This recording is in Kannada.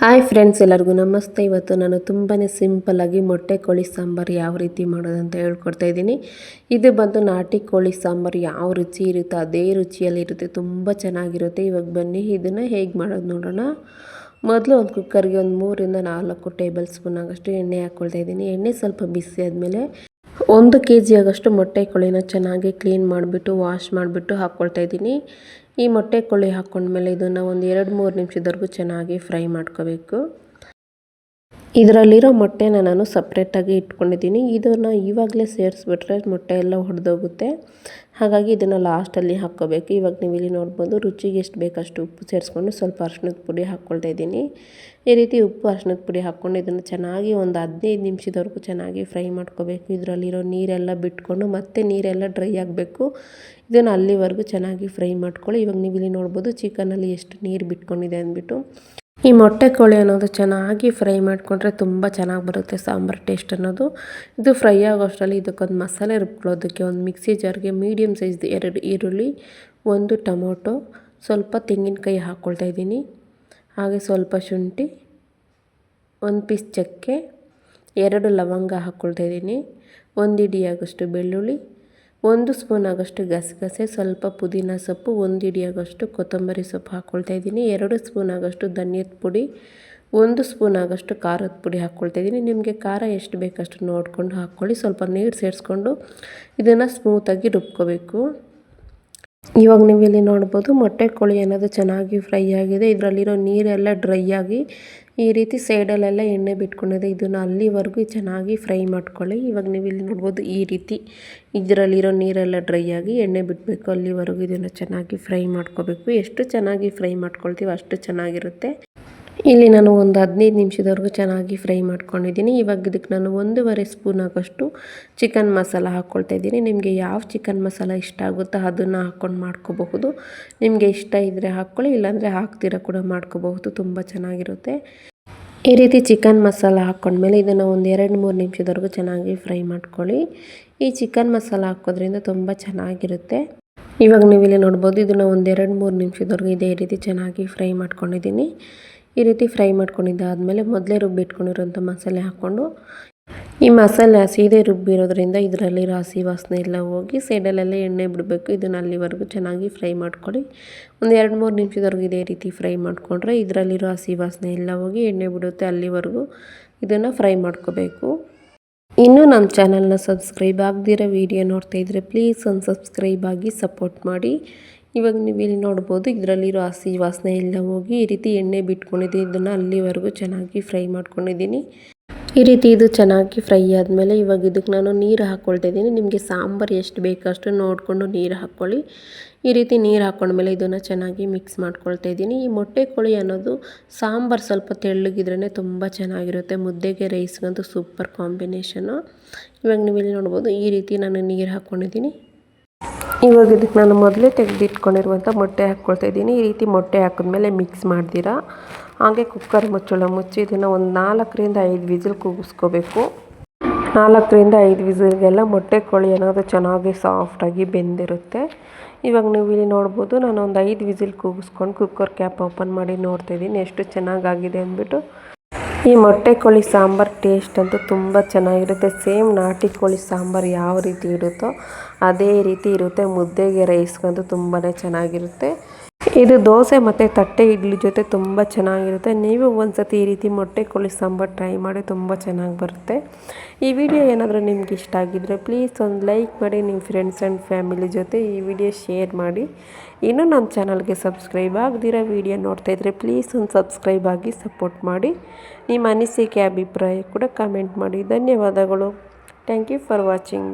ಹಾಯ್ ಫ್ರೆಂಡ್ಸ್, ಎಲ್ಲರಿಗೂ ನಮಸ್ತೆ. ಇವತ್ತು ನಾನು ತುಂಬಾ ಸಿಂಪಲ್ಲಾಗಿ ಮೊಟ್ಟೆ, ಕೋಳಿ ಸಾಂಬಾರು ಯಾವ ರೀತಿ ಮಾಡೋದು ಅಂತ ಹೇಳ್ಕೊಡ್ತಾ ಇದ್ದೀನಿ. ಇದು ಬಂದು ನಾಟಿ ಕೋಳಿ ಸಾಂಬಾರು ಯಾವ ರುಚಿ ಇರುತ್ತೋ, ಅದೇ ರುಚಿಯಲ್ಲಿರುತ್ತೆ ತುಂಬ ಚೆನ್ನಾಗಿರುತ್ತೆ. ಇವಾಗ ಬನ್ನಿ, ಇದನ್ನು ಹೇಗೆ ಮಾಡೋದು ನೋಡೋಣ. ಮೊದಲು ಒಂದು ಕುಕ್ಕರ್ಗೆ ಒಂದು ಮೂರಿಂದ ನಾಲ್ಕು ಟೇಬಲ್ ಸ್ಪೂನ್ ಆಗಷ್ಟು ಎಣ್ಣೆ ಹಾಕ್ಕೊಳ್ತಾ ಇದ್ದೀನಿ. ಎಣ್ಣೆ ಸ್ವಲ್ಪ ಬಿಸಿ ಆದಮೇಲೆ ಒಂದು ಕೆ ಜಿ ಆಗಷ್ಟು ಮೊಟ್ಟೆ ಕೋಳಿನ ಚೆನ್ನಾಗಿ ಕ್ಲೀನ್ ಮಾಡಿಬಿಟ್ಟು, ವಾಶ್ ಮಾಡಿಬಿಟ್ಟು ಹಾಕ್ಕೊಳ್ತಾ ಇದ್ದೀನಿ. ಈ ಮೊಟ್ಟೆ ಕೋಳಿ ಹಾಕ್ಕೊಂಡ್ಮೇಲೆ ಇದನ್ನು ಒಂದು ಎರಡು ಮೂರು ನಿಮಿಷದವರೆಗೂ ಚೆನ್ನಾಗಿ ಫ್ರೈ ಮಾಡ್ಕೋಬೇಕು. ಇದರಲ್ಲಿರೋ ಮೊಟ್ಟೆನ ನಾನು ಸಪ್ರೇಟಾಗಿ ಇಟ್ಕೊಂಡಿದ್ದೀನಿ. ಇದನ್ನು ಇವಾಗಲೇ ಸೇರಿಸ್ಬಿಟ್ರೆ ಮೊಟ್ಟೆ ಎಲ್ಲ ಹೊಡೆದೋಗುತ್ತೆ ಹಾಗಾಗಿ ಇದನ್ನು ಲಾಸ್ಟಲ್ಲಿ ಹಾಕ್ಕೋಬೇಕು. ಇವಾಗ ನೀವು ಇಲ್ಲಿ ನೋಡ್ಬೋದು ರುಚಿಗೆ ಎಷ್ಟು ಬೇಕಷ್ಟು ಉಪ್ಪು ಸೇರಿಸ್ಕೊಂಡು ಸ್ವಲ್ಪ ಅರ್ಶಿನದ ಪುಡಿ ಹಾಕ್ಕೊಳ್ತಾ ಇದ್ದೀನಿ. ಈ ರೀತಿ ಉಪ್ಪು ಅರ್ಶಿನದ ಪುಡಿ ಹಾಕ್ಕೊಂಡು ಇದನ್ನು ಚೆನ್ನಾಗಿ ಒಂದು ಹದಿನೈದು ನಿಮಿಷದವರೆಗೂ ಚೆನ್ನಾಗಿ ಫ್ರೈ ಮಾಡ್ಕೋಬೇಕು. ಇದರಲ್ಲಿರೋ ನೀರೆಲ್ಲ ಬಿಟ್ಕೊಂಡು ಮತ್ತೆ ನೀರೆಲ್ಲ ಡ್ರೈ ಆಗಬೇಕು. ಇದನ್ನು ಅಲ್ಲಿವರೆಗೂ ಚೆನ್ನಾಗಿ ಫ್ರೈ ಮಾಡ್ಕೊಳ್ಳಿ. ಇವಾಗ ನೀವು ಇಲ್ಲಿ ನೋಡ್ಬೋದು ಚಿಕನಲ್ಲಿ ಎಷ್ಟು ನೀರು ಬಿಟ್ಕೊಂಡಿದೆ ಅಂದ್ಬಿಟ್ಟು. ಈ ಮೊಟ್ಟೆ ಕೋಳಿ ಅನ್ನೋದು ಚೆನ್ನಾಗಿ ಫ್ರೈ ಮಾಡಿಕೊಂಡ್ರೆ ತುಂಬ ಚೆನ್ನಾಗಿ ಬರುತ್ತೆ ಸಾಂಬಾರು ಟೇಸ್ಟ್ ಅನ್ನೋದು. ಇದು ಫ್ರೈ ಆಗೋಷ್ಟರಲ್ಲಿ ಇದಕ್ಕೊಂದು ಮಸಾಲೆ ರುಬ್ಕೊಳ್ಳೋದಕ್ಕೆ ಒಂದು ಮಿಕ್ಸಿ ಜಾರ್ಗೆ ಮೀಡಿಯಮ್ ಸೈಜ್ದು ಎರಡು ಈರುಳ್ಳಿ, ಒಂದು ಟೊಮೊಟೊ, ಸ್ವಲ್ಪ ತೆಂಗಿನಕಾಯಿ ಹಾಕ್ಕೊಳ್ತಾ ಇದ್ದೀನಿ. ಹಾಗೆ ಸ್ವಲ್ಪ ಶುಂಠಿ, ಒಂದು ಪೀಸ್ ಚಕ್ಕೆ, ಎರಡು ಲವಂಗ ಹಾಕ್ಕೊಳ್ತಾ ಇದ್ದೀನಿ. ಒಂದು ಇಡಿಯಾಗಷ್ಟು ಬೆಳ್ಳುಳ್ಳಿ ಒಂದು ಸ್ಪೂನ್ ಆಗೋಷ್ಟು ಗಸಗಸೆ, ಸ್ವಲ್ಪ ಪುದೀನ ಸೊಪ್ಪು, ಒಂದು ಹಿಡಿಯಾಗಷ್ಟು ಕೊತ್ತಂಬರಿ ಸೊಪ್ಪು ಹಾಕ್ಕೊಳ್ತಾ ಇದ್ದೀನಿ. ಎರಡು ಸ್ಪೂನ್ ಆಗೋಷ್ಟು ಧನಿಯದ ಪುಡಿ, ಒಂದು ಸ್ಪೂನ್ ಆಗೋಷ್ಟು ಖಾರದ ಪುಡಿ ಹಾಕ್ಕೊಳ್ತಾ ಇದ್ದೀನಿ. ನಿಮಗೆ ಖಾರ ಎಷ್ಟು ಬೇಕಷ್ಟು ನೋಡಿಕೊಂಡು ಹಾಕ್ಕೊಳ್ಳಿ. ಸ್ವಲ್ಪ ನೀರು ಸೇರಿಸ್ಕೊಂಡು ಇದನ್ನು ಸ್ಮೂತಾಗಿ ರುಬ್ಕೋಬೇಕು. ಇವಾಗ ನೀವು ಇಲ್ಲಿ ನೋಡ್ಬೋದು ಮೊಟ್ಟೆ ಕೋಳಿ ಅನ್ನೋದು ಚೆನ್ನಾಗಿ ಫ್ರೈ ಆಗಿದೆ. ಇದರಲ್ಲಿರೋ ನೀರೆಲ್ಲ ಡ್ರೈ ಆಗಿ ಈ ರೀತಿ ಸೈಡಲ್ಲೆಲ್ಲ ಎಣ್ಣೆ ಬಿಟ್ಕೊಂಡಿದೆ. ಇದನ್ನು ಅಲ್ಲಿವರೆಗೂ ಚೆನ್ನಾಗಿ ಫ್ರೈ ಮಾಡ್ಕೊಳ್ಳಿ. ಇವಾಗ ನೀವು ಇಲ್ಲಿ ನೋಡ್ಬೋದು ಈ ರೀತಿ ಇದರಲ್ಲಿರೋ ನೀರೆಲ್ಲ ಡ್ರೈ ಆಗಿ ಎಣ್ಣೆ ಬಿಡಬೇಕು. ಅಲ್ಲಿವರೆಗೂ ಇದನ್ನು ಚೆನ್ನಾಗಿ ಫ್ರೈ ಮಾಡ್ಕೋಬೇಕು. ಎಷ್ಟು ಚೆನ್ನಾಗಿ ಫ್ರೈ ಮಾಡ್ಕೊಳ್ತೀವಿ ಅಷ್ಟು ಚೆನ್ನಾಗಿರುತ್ತೆ. ಇಲ್ಲಿ ನಾನು ಒಂದು ಹದಿನೈದು ನಿಮಿಷದವರೆಗೂ ಚೆನ್ನಾಗಿ ಫ್ರೈ ಮಾಡ್ಕೊಂಡಿದ್ದೀನಿ. ಇವಾಗ ಇದಕ್ಕೆ ನಾನು ಒಂದೂವರೆ ಸ್ಪೂನ್ ಆಗೋಷ್ಟು ಚಿಕನ್ ಮಸಾಲ ಹಾಕ್ಕೊಳ್ತಾ ಇದ್ದೀನಿ. ನಿಮಗೆ ಯಾವ ಚಿಕನ್ ಮಸಾಲ ಇಷ್ಟ ಆಗುತ್ತೋ ಅದನ್ನು ಹಾಕ್ಕೊಂಡು ಮಾಡ್ಕೋಬಹುದು. ನಿಮಗೆ ಇಷ್ಟ ಇದ್ದರೆ ಹಾಕ್ಕೊಳ್ಳಿ, ಇಲ್ಲಾಂದರೆ ಹಾಕ್ತೀರ ಕೂಡ ಮಾಡ್ಕೋಬಹುದು. ತುಂಬ ಚೆನ್ನಾಗಿರುತ್ತೆ. ಈ ರೀತಿ ಚಿಕನ್ ಮಸಾಲ ಹಾಕ್ಕೊಂಡ್ಮೇಲೆ ಇದನ್ನು ಒಂದು ಎರಡು ಮೂರು ನಿಮಿಷದವರೆಗೂ ಚೆನ್ನಾಗಿ ಫ್ರೈ ಮಾಡ್ಕೊಳ್ಳಿ. ಈ ಚಿಕನ್ ಮಸಾಲ ಹಾಕೋದ್ರಿಂದ ತುಂಬ ಚೆನ್ನಾಗಿರುತ್ತೆ. ಇವಾಗ ನೀವು ಇಲ್ಲಿ ನೋಡ್ಬೋದು ಇದನ್ನು ಒಂದು ಎರಡು ಮೂರು ನಿಮಿಷದವರೆಗೂ ಇದೇ ರೀತಿ ಚೆನ್ನಾಗಿ ಫ್ರೈ ಮಾಡ್ಕೊಂಡಿದ್ದೀನಿ. ಈ ರೀತಿ ಫ್ರೈ ಮಾಡ್ಕೊಂಡಿದ್ದಾದಮೇಲೆ ಮೊದಲೇ ರುಬ್ಬಿಟ್ಕೊಂಡಿರೋಂಥ ಮಸಾಲೆ ಹಾಕ್ಕೊಂಡು, ಈ ಮಸಾಲೆ ಸೀದೆ ರುಬ್ಬಿರೋದ್ರಿಂದ ಇದರಲ್ಲಿರೋ ಹಸಿ ವಾಸನೆ ಎಲ್ಲ ಹೋಗಿ ಸೈಡಲ್ಲೆಲ್ಲ ಎಣ್ಣೆ ಬಿಡಬೇಕು. ಇದನ್ನು ಅಲ್ಲಿವರೆಗೂ ಚೆನ್ನಾಗಿ ಫ್ರೈ ಮಾಡ್ಕೊಳ್ಳಿ. ಒಂದು ಎರಡು ಮೂರು ನಿಮಿಷದವರೆಗೂ ಇದೇ ರೀತಿ ಫ್ರೈ ಮಾಡಿಕೊಂಡ್ರೆ ಇದರಲ್ಲಿರೋ ಹಸಿ ವಾಸನೆ ಎಲ್ಲ ಹೋಗಿ ಎಣ್ಣೆ ಬಿಡುತ್ತೆ. ಅಲ್ಲಿವರೆಗೂ ಇದನ್ನು ಫ್ರೈ ಮಾಡ್ಕೋಬೇಕು. ಇನ್ನೂ ನಮ್ಮ ಚಾನಲ್ನ ಸಬ್ಸ್ಕ್ರೈಬ್ ಆಗದಿರೋ ವೀಡಿಯೋ ನೋಡ್ತಾ ಇದ್ದರೆ ಪ್ಲೀಸ್ ಒಂದು ಸಬ್ಸ್ಕ್ರೈಬ್ ಆಗಿ ಸಪೋರ್ಟ್ ಮಾಡಿ. ಇವಾಗ ನೀವು ಇಲ್ಲಿ ನೋಡ್ಬೋದು, ಇದರಲ್ಲಿರೋ ಹಸಿ ವಾಸನೆ ಎಲ್ಲ ಹೋಗಿ ಈ ರೀತಿ ಎಣ್ಣೆ ಬಿಟ್ಕೊಂಡಿದ್ದೀನಿ. ಇದನ್ನು ಅಲ್ಲಿವರೆಗೂ ಚೆನ್ನಾಗಿ ಫ್ರೈ ಮಾಡ್ಕೊಂಡಿದ್ದೀನಿ. ಈ ರೀತಿ ಇದು ಚೆನ್ನಾಗಿ ಫ್ರೈ ಆದಮೇಲೆ ಇವಾಗ ಇದಕ್ಕೆ ನಾನು ನೀರು ಹಾಕ್ಕೊಳ್ತಾ ಇದ್ದೀನಿ. ನಿಮಗೆ ಸಾಂಬಾರು ಎಷ್ಟು ಬೇಕಷ್ಟು ನೋಡಿಕೊಂಡು ನೀರು ಹಾಕ್ಕೊಳ್ಳಿ. ಈ ರೀತಿ ನೀರು ಹಾಕ್ಕೊಂಡ್ಮೇಲೆ ಇದನ್ನು ಚೆನ್ನಾಗಿ ಮಿಕ್ಸ್ ಮಾಡ್ಕೊಳ್ತಾ ಇದ್ದೀನಿ. ಈ ಮೊಟ್ಟೆ ಕೋಳಿ ಅನ್ನೋದು ಸಾಂಬಾರು ಸ್ವಲ್ಪ ತೆಳ್ಳಗಿದ್ರೇ ತುಂಬ ಚೆನ್ನಾಗಿರುತ್ತೆ. ಮುದ್ದೆಗೆ ರೈಸ್ಗಂತೂ ಸೂಪರ್ ಕಾಂಬಿನೇಷನು. ಇವಾಗ ನೀವು ಇಲ್ಲಿ ನೋಡ್ಬೋದು, ಈ ರೀತಿ ನಾನು ನೀರು ಹಾಕ್ಕೊಂಡಿದ್ದೀನಿ ಇವಾಗ ಇದಕ್ಕೆ ನಾನು ಮೊದಲೇ ತೆಗೆದಿಟ್ಕೊಂಡಿರುವಂಥ ಮೊಟ್ಟೆ ಹಾಕ್ಕೊಳ್ತಾ ಇದ್ದೀನಿ. ಈ ರೀತಿ ಮೊಟ್ಟೆ ಹಾಕಿದ್ಮೇಲೆ ಮಿಕ್ಸ್ ಮಾಡ್ದಿರಾ ಹಾಗೆ ಕುಕ್ಕರ್ ಮುಚ್ಚಳ ಮುಚ್ಚಿ ಇದನ್ನು ಒಂದು ನಾಲ್ಕರಿಂದ ಐದು ವಿಸಿಲ್ ಕೂಗಿಸ್ಕೋಬೇಕು. ನಾಲ್ಕರಿಂದ ಐದು ವಿಸಿಲ್ಗೆಲ್ಲ ಮೊಟ್ಟೆ ಕೋಳಿ ಅನ್ನೋದು ಚೆನ್ನಾಗಿ ಸಾಫ್ಟಾಗಿ ಬೆಂದಿರುತ್ತೆ. ಇವಾಗ ನೀವು ಇಲ್ಲಿ ನೋಡ್ಬೋದು ನಾನು ಒಂದು ಐದು ವಿಸಿಲ್ ಕೂಗಿಸ್ಕೊಂಡು ಕುಕ್ಕರ್ ಕ್ಯಾಪ್ ಓಪನ್ ಮಾಡಿ ನೋಡ್ತಾಯಿದ್ದೀನಿ ಎಷ್ಟು ಚೆನ್ನಾಗಾಗಿದೆ ಅಂದ್ಬಿಟ್ಟು. ಈ ಮೊಟ್ಟೆ ಕೋಳಿ ಸಾಂಬಾರು ಟೇಸ್ಟ್ ಅಂತೂ ತುಂಬ ಚೆನ್ನಾಗಿರುತ್ತೆ. ಸೇಮ್ ನಾಟಿ ಕೋಳಿ ಸಾಂಬಾರು ಯಾವ ರೀತಿ ಇರುತ್ತೋ ಅದೇ ರೀತಿ ಇರುತ್ತೆ. ಮುದ್ದೆಗೆ ರೈಸ್ಗಂತೂ ತುಂಬಾ ಚೆನ್ನಾಗಿರುತ್ತೆ. ಇದು ದೋಸೆ ಮತ್ತು ತಟ್ಟೆ ಇಡ್ಲಿ ಜೊತೆ ತುಂಬ ಚೆನ್ನಾಗಿರುತ್ತೆ. ನೀವು ಒಂದ್ಸತಿ ಈ ರೀತಿ ಮೊಟ್ಟೆ ಕೋಳಿ ಸಾಂಬಾರು ಟ್ರೈ ಮಾಡಿ ತುಂಬ ಚೆನ್ನಾಗಿ ಬರುತ್ತೆ. ಈ ವಿಡಿಯೋ ಏನಾದರೂ ನಿಮ್ಗೆ ಇಷ್ಟ ಆಗಿದ್ದರೆ ಪ್ಲೀಸ್ ಒಂದು ಲೈಕ್ ಮಾಡಿ ನಿಮ್ಮ ಫ್ರೆಂಡ್ಸ್ ಆ್ಯಂಡ್ ಫ್ಯಾಮಿಲಿ ಜೊತೆ ಈ ವಿಡಿಯೋ ಶೇರ್ ಮಾಡಿ. ಇನ್ನೂ ನಮ್ಮ ಚಾನಲ್ಗೆ ಸಬ್ಸ್ಕ್ರೈಬ್ ಆಗದಿರೋ ವಿಡಿಯೋ ನೋಡ್ತಾ ಇದ್ದರೆ ಪ್ಲೀಸ್ ಒಂದು ಸಬ್ಸ್ಕ್ರೈಬ್ ಆಗಿ ಸಪೋರ್ಟ್ ಮಾಡಿ. ನಿಮ್ಮ ಅನಿಸಿಕೆ, ಅಭಿಪ್ರಾಯ ಕೂಡ ಕಮೆಂಟ್ ಮಾಡಿ. ಧನ್ಯವಾದಗಳು. Thank you for watching